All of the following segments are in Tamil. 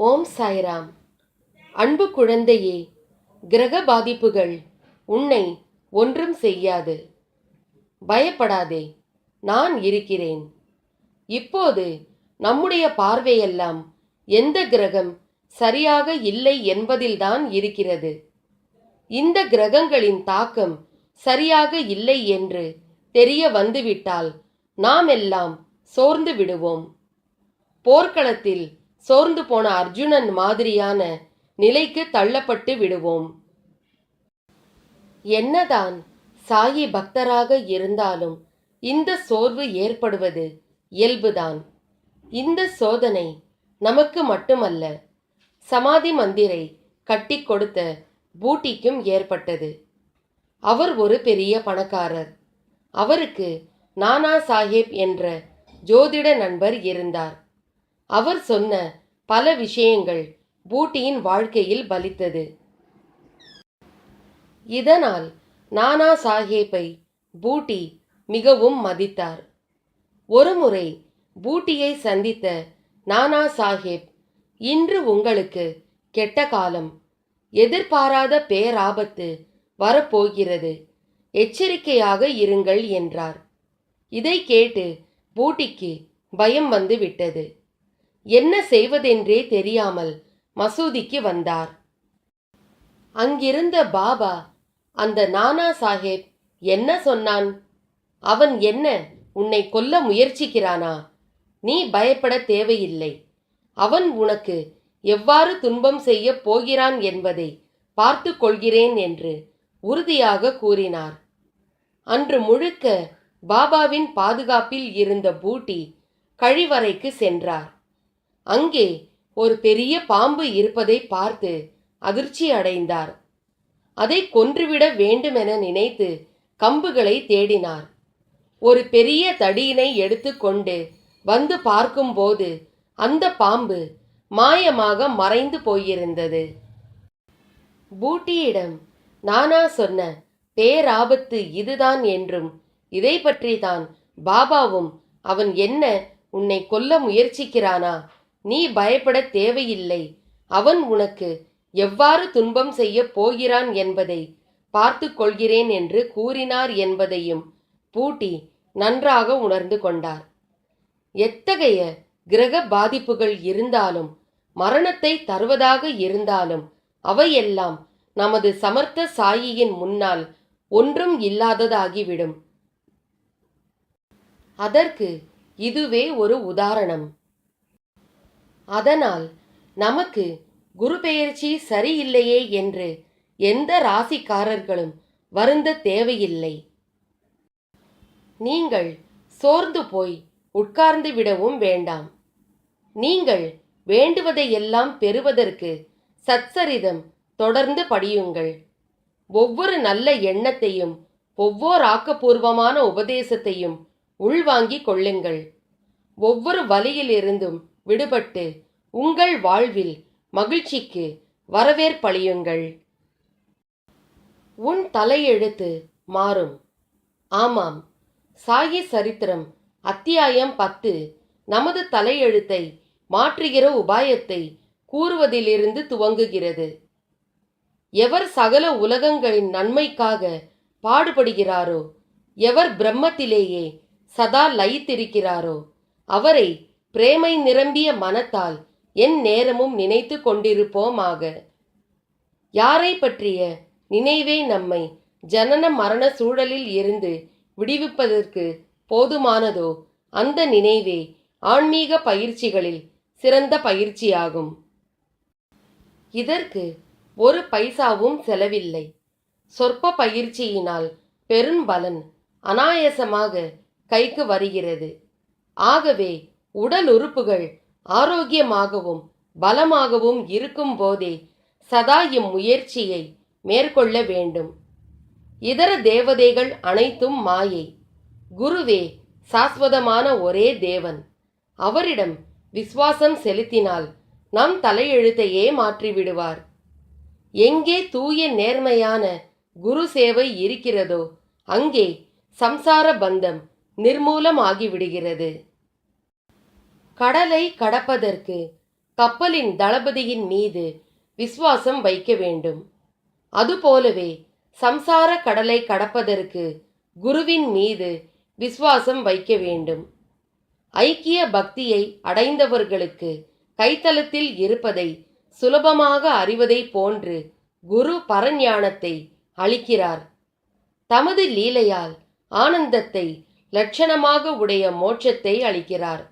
ஓம் சாய்ராம். அன்பு குழந்தையே கிரக பாதிப்புகள் உன்னை ஒன்றும் செய்யாது. பயப்படாதே நான் இருக்கிறேன். இப்போது நம்முடைய பார்வையெல்லாம் எந்த கிரகம் சரியாக இல்லை என்பதில்தான் இருக்கிறது. இந்த கிரகங்களின் தாக்கம் சரியாக இல்லை என்று தெரிய வந்துவிட்டால் நாம் எல்லாம் சோர்ந்து விடுவோம். போர்க்களத்தில் சோர்ந்து போன அர்ஜுனன் மாதிரியான நிலைக்கு தள்ளப்பட்டு விடுவோம். என்னதான் சாயி பக்தராக இருந்தாலும் இந்த சோர்வு ஏற்படுவது இயல்புதான். இந்த சோதனை நமக்கு மட்டுமல்ல சமாதி மந்திரை கட்டி கொடுத்த பூட்டிக்கும் ஏற்பட்டது. அவர் ஒரு பெரிய பணக்காரர். அவருக்கு நானா சாஹேப் என்ற ஜோதிட நண்பர் இருந்தார். அவர் சொன்ன பல விஷயங்கள் பூட்டியின் வாழ்க்கையில் பலித்தது. இதனால் நானா சாஹேப்பை பூட்டி மிகவும் மதித்தார். ஒருமுறை பூட்டியை சந்தித்த நானா சாஹேப் இன்று உங்களுக்கு கெட்ட காலம் எதிர்பாராத பேராபத்து வரப்போகிறது எச்சரிக்கையாக இருங்கள் என்றார். இதை கேட்டு பூட்டிக்கு பயம் வந்து விட்டது. என்ன செய்வதென்றே தெரியாமல் மசூதிக்கு வந்தார். அங்கிருந்த பாபா அந்த நானா சாஹேப் என்ன சொன்னான்? அவன் என்ன உன்னை கொல்ல முயற்சிக்கிறானா? நீ பயப்பட தேவையில்லை. அவன் உனக்கு எவ்வாறு துன்பம் செய்ய போகிறான் என்பதை பார்த்து கொள்கிறேன் என்று உறுதியாக கூறினார். அன்று முழுக்க பாபாவின் பாதுகாப்பில் இருந்த பூட்டி கழிவறைக்கு சென்றார். அங்கே ஒரு பெரிய பாம்பு இருப்பதை பார்த்து அதிர்ச்சி அடைந்தார். அதை கொன்றுவிட வேண்டுமென நினைத்து கம்புகளை தேடினார். ஒரு பெரிய தடியினை எடுத்துக்கொண்டு வந்து பார்க்கும்போது அந்த பாம்பு மாயமாக மறைந்து போயிருந்தது. பூட்டியிடம் நானா சொன்ன பேராபத்து இதுதான் என்றும் இதை பற்றி தான் பாபாவும் அவன் என்ன உன்னை கொல்ல முயற்சிக்கிறானா நீ பயப்பட தேவையில்லை. அவன் உனக்கு எவ்வாறு துன்பம் செய்ய போகிறான் என்பதை பார்த்து கொள்கிறேன் என்று கூறினார் என்பதையும் பூட்டி நன்றாக உணர்ந்து கொண்டார். எத்தகைய கிரக பாதிப்புகள் இருந்தாலும் மரணத்தை தருவதாக இருந்தாலும் அவையெல்லாம் நமது சமர்த்த சாயியின் முன்னால் ஒன்றும் இல்லாததாகிவிடும். அதற்கு இதுவே ஒரு உதாரணம். அதனால் நமக்கு குரு பெயர்ச்சி சரியில்லையே என்று எந்த ராசிக்காரர்களும் வருந்த தேவையில்லை. நீங்கள் சோர்ந்து போய் உட்கார்ந்து விடவும் வேண்டாம். நீங்கள் வேண்டுவதையெல்லாம் பெறுவதற்கு சச்சரிதம் தொடர்ந்து படியுங்கள். ஒவ்வொரு நல்ல எண்ணத்தையும் ஒவ்வொரு ஆக்கப்பூர்வமான உபதேசத்தையும் உள்வாங்கிக் கொள்ளுங்கள். ஒவ்வொரு வழியிலிருந்தும் விடுபட்டு உங்கள் வாழ்வில் மகிழ்ச்சிக்கு வரவேற்பளியுங்கள் உன் தலையெழுத்து மாறும். ஆமாம் சாகி சரித்திரம் அத்தியாயம் பத்து நமது தலையெழுத்தை மாற்றுகிற உபாயத்தை கூறுவதிலிருந்து துவங்குகிறது. எவர் சகல உலகங்களின் நன்மைக்காக பாடுபடுகிறாரோ எவர் பிரம்மத்திலேயே சதா லயித்திருக்கிறாரோ அவரை பிரேமை நிரம்பிய மனத்தால் என் நேரமும் நினைத்து கொண்டிருப்போமாக. யாரை பற்றிய நினைவே நம்மை ஜனன மரண சூழலில் இருந்து விடுவிப்பதற்கு போதுமானதோ அந்த நினைவே ஆன்மீக பயிற்சிகளில் சிறந்த பயிற்சியாகும். இதற்கு ஒரு பைசாவும் செலவில்லை. சொற்ப பயிற்சியினால் பெரும்பலன் அனாயசமாக கைக்கு வருகிறது. ஆகவே உடல் உறுப்புகள் ஆரோக்கியமாகவும் பலமாகவும் இருக்கும் போதே சதா இம்முயற்சியை மேற்கொள்ள வேண்டும். இதர தேவதைகள் அனைத்தும் மாயை. குருவே சாஸ்வதமான ஒரே தேவன். அவரிடம் விசுவாசம் செலுத்தினால் நம் தலையெழுத்தையே மாற்றிவிடுவார். எங்கே தூய நேர்மையான குரு சேவை இருக்கிறதோ அங்கே சம்சார பந்தம் நிர்மூலமாகிவிடுகிறது. கடலை கடப்பதற்கு கப்பலின் தளபதியின் மீது விசுவாசம் வைக்க வேண்டும். அதுபோலவே சம்சார கடலை கடப்பதற்கு குருவின் மீது விசுவாசம் வைக்க வேண்டும். ஐக்கிய பக்தியை அடைந்தவர்களுக்கு கைத்தலத்தில் இருப்பதை சுலபமாக அறிவதை போன்று குரு பரஞானத்தை அளிக்கிறார். தமது லீலையால் ஆனந்தத்தை லட்சணமாக உடைய மோட்சத்தை அளிக்கிறார்.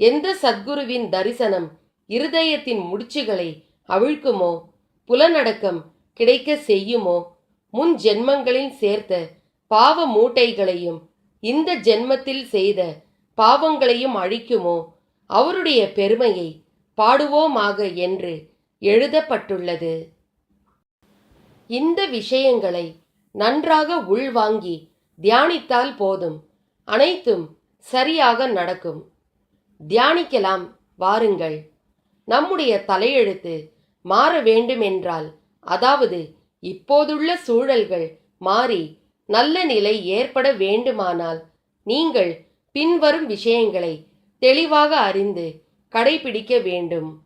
எந்த சத்குருவின் தரிசனம் இருதயத்தின் முடிச்சுகளை அவிழ்க்குமோ? புலனடக்கம் கிடைக்க செய்யுமோ? முன் ஜென்மங்களில் சேர்த்த பாவ மூட்டைகளையும் இந்த ஜென்மத்தில் செய்த பாவங்களையும் அழிக்குமோ? அவருடைய பெருமையை பாடுவோமாக என்று எழுதப்பட்டுள்ளது. இந்த விஷயங்களை நன்றாக உள்வாங்கி தியானித்தால் போதும். அனைத்தும் சரியாக நடக்கும். தியானிக்கலாம் வாருங்கள். நம்முடைய தலையெழுத்து மாற வேண்டுமென்றால் அதாவது இப்போதுள்ள சூழல்கள் மாறி நல்ல நிலை ஏற்பட வேண்டுமானால் நீங்கள் பின்வரும் விஷயங்களை தெளிவாக அறிந்து கடைபிடிக்க வேண்டும்.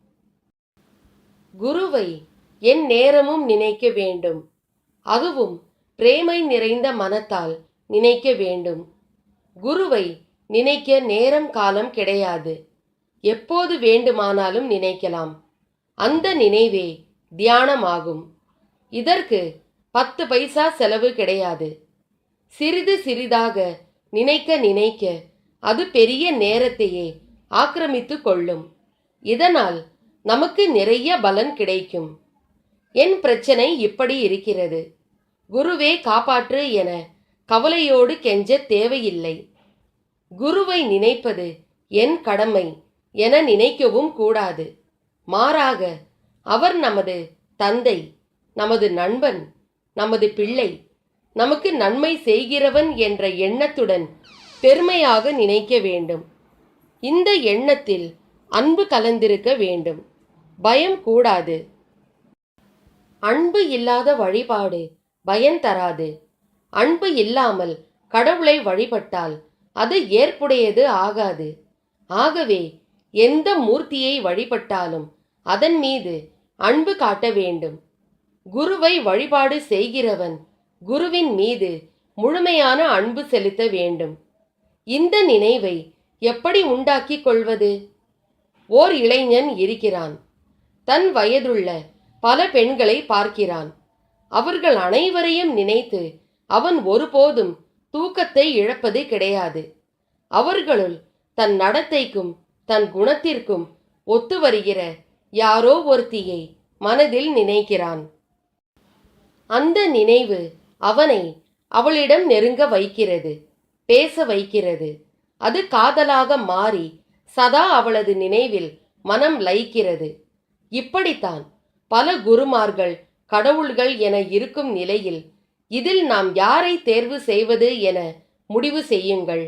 குருவை என் நேரமும் நினைக்க வேண்டும். அதுவும் பிரேமை நிறைந்த மனத்தால் நினைக்க வேண்டும். குருவை நினைக்க நேரம் காலம் கிடையாது. எப்போது வேண்டுமானாலும் நினைக்கலாம். அந்த நினைவே தியானமாகும். இதற்கு பத்து பைசா செலவு கிடையாது. சிறிது சிறிதாக நினைக்க நினைக்க அது பெரிய நேரத்தையே ஆக்கிரமித்து கொள்ளும். இதனால் நமக்கு நிறைய பலன் கிடைக்கும். என் பிரச்சனை இப்படி இருக்கிறது. குருவே காப்பாற்று என கவலையோடு கெஞ்ச தேவையில்லை. குருவை நினைப்பது என் கடமை என நினைக்கவும் கூடாது. மாறாக அவர் நமது தந்தை நமது நண்பன் நமது பிள்ளை நமக்கு நன்மை செய்கிறவன் என்ற எண்ணத்துடன் பெருமையாக நினைக்க வேண்டும். இந்த எண்ணத்தில் அன்பு கலந்திருக்க வேண்டும். பயம் கூடாது. அன்பு இல்லாத வழிபாடு பயன் தராது. அன்பு இல்லாமல் கடவுளை வழிபட்டால் அது ஏற்புடையது ஆகாது. ஆகவே எந்த மூர்த்தியை வழிபட்டாலும் அதன் மீது அன்பு காட்ட வேண்டும். குருவை வழிபாடு செய்கிறவன் குருவின் மீது முழுமையான அன்பு செலுத்த வேண்டும். இந்த நினைவை எப்படி உண்டாக்கிக் கொள்வது? ஓர் இளைஞன் இருக்கிறான். தன் வயதுள்ள பல பெண்களை பார்க்கிறான். அவர்கள் அனைவரையும் நினைத்து அவன் ஒருபோதும் தூக்கத்தை இழப்பது கிடையாது. அவர்களுள் தன் நடத்தைக்கும் தன் குணத்திற்கும் ஒத்து வருகிற யாரோ ஒருத்தியை மனதில் நினைக்கிறான். அந்த நினைவு அவனை அவளிடம் நெருங்க வைக்கிறது பேச வைக்கிறது. அது காதலாக மாறி சதா அவளது நினைவில் மனம் லயிக்கிறது. இப்படித்தான் பல குருமார்கள் கடவுள்கள் என இருக்கும் நிலையில் இதில் நாம் யாரை தேர்வு செய்வது என முடிவு செய்யுங்கள்.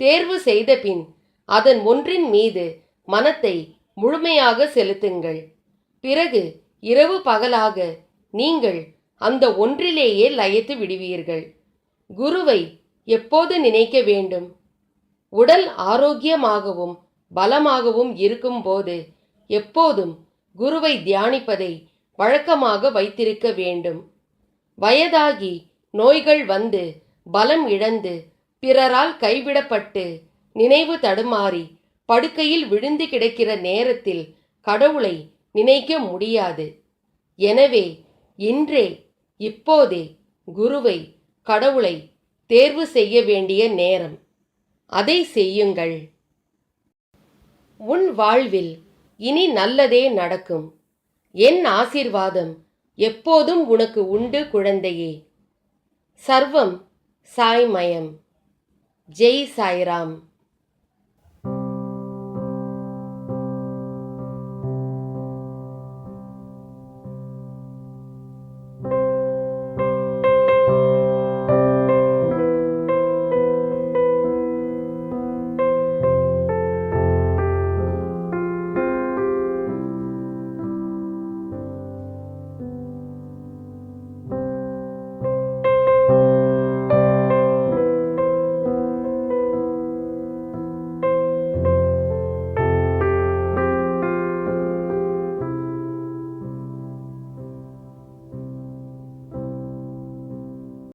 தேர்வு செய்த பின் அதன் ஒன்றின் மீது மனத்தை முழுமையாக செலுத்துங்கள். பிறகு இரவு பகலாக நீங்கள் அந்த ஒன்றிலேயே லயத்து விடுவீர்கள். குருவை எப்போது நினைக்க வேண்டும்? உடல் ஆரோக்கியமாகவும் பலமாகவும் இருக்கும்போது எப்போதும் குருவை தியானிப்பதை வழக்கமாக வைத்திருக்க வேண்டும். வயதாகி நோய்கள் வந்து பலம் இழந்து பிறரால் கைவிடப்பட்டு நினைவு தடுமாறி படுக்கையில் விழுந்து கிடக்கிற நேரத்தில் கடவுளை நினைக்க முடியாது. எனவே இன்றே இப்போதே குருவை கடவுளை தேர்வு செய்ய வேண்டிய நேரம். அதை செய்யுங்கள். உன் வாழ்வில் இனி நல்லதே நடக்கும். என் ஆசீர்வாதம் எப்போதும் உனக்கு உண்டு குழந்தையே. சர்வம் சாய்மயம். ஜெய் சாய்ராம்.